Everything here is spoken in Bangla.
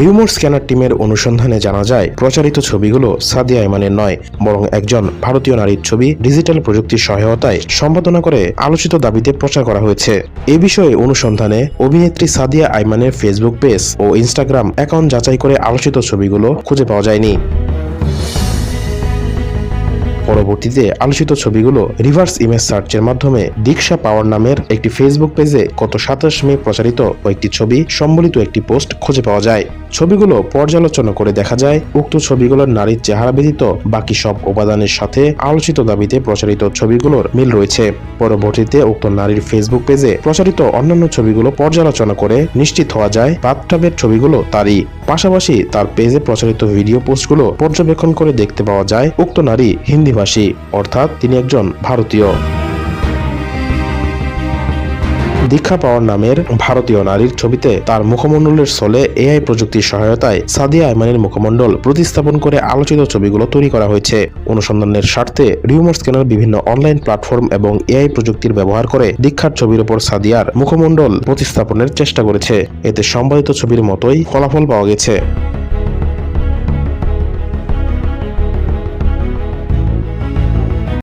রিউমোর স্ক্যানার টিমের অনুসন্ধানে জানা যায়, প্রচারিত ছবিগুলো সাদিয়া ইমানের নয়, বরং একজন ভারতীয় নারীর ছবি ডিজিটাল প্রযুক্তির সহায়তায় সম্পাদনা করে আলোচিত দাবিতে প্রচার করা হয়েছে। এ বিষয়ে অনুসন্ধানে অভিনেত্রী সাদিয়া আইমানের ফেসবুক পেজ ও ইনস্টাগ্রাম অ্যাকাউন্ট যাচাই করে আলোচিত ছবিগুলো খুঁজে পাওয়া যায়নি। পরবর্তীতে আলোচিত ছবিগুলো রিভার্স ইমেজ সার্চের মাধ্যমে দীক্ষা পাওয়ার নামের একটি ফেসবুক পেজে গত সাতাশ মে প্রচারিত কয়েকটি ছবি সম্বলিত একটি পোস্ট খুঁজে পাওয়া যায়। ছবিগুলো পর্যালোচনা করে দেখা যায়, উক্ত ছবিগুলোর নারীর চেহারা ব্যতীত বাকি সব উপাদানের সাথে আলোচিত দাবিতে প্রচারিত ছবিগুলোর মিল রয়েছে। পরবর্তীতে উক্ত নারীর ফেসবুক পেজে প্রচারিত অন্যান্য ছবিগুলো পর্যালোচনা করে নিশ্চিত হওয়া যায় বাথটাবের ছবিগুলো তারই। পাশাপাশি তার পেজে প্রচারিত ভিডিও পোস্টগুলো পর্যবেক্ষণ করে দেখতে পাওয়া যায়, উক্ত নারী হিন্দিভাষী, অর্থাৎ তিনি একজন ভারতীয়। দীক্ষা পাওয়ার নামের ভারতীয় নারীর ছবিতে তার মুখমণ্ডলের স্থলে এআই প্রযুক্তির সহায়তায় সাদিয়া আইমানের মুখমণ্ডল প্রতিস্থাপন করে আলোচিত ছবিগুলো তৈরি করা হয়েছে। অনুসন্ধানের স্বার্থে রিউমার স্ক্যানার বিভিন্ন অনলাইন প্ল্যাটফর্ম এবং এআই প্রযুক্তির ব্যবহার করে দীক্ষার ছবির উপর সাদিয়ার মুখমণ্ডল প্রতিস্থাপনের চেষ্টা করেছে। এতে সম্পাদিত ছবির মতোই ফলাফল পাওয়া গেছে।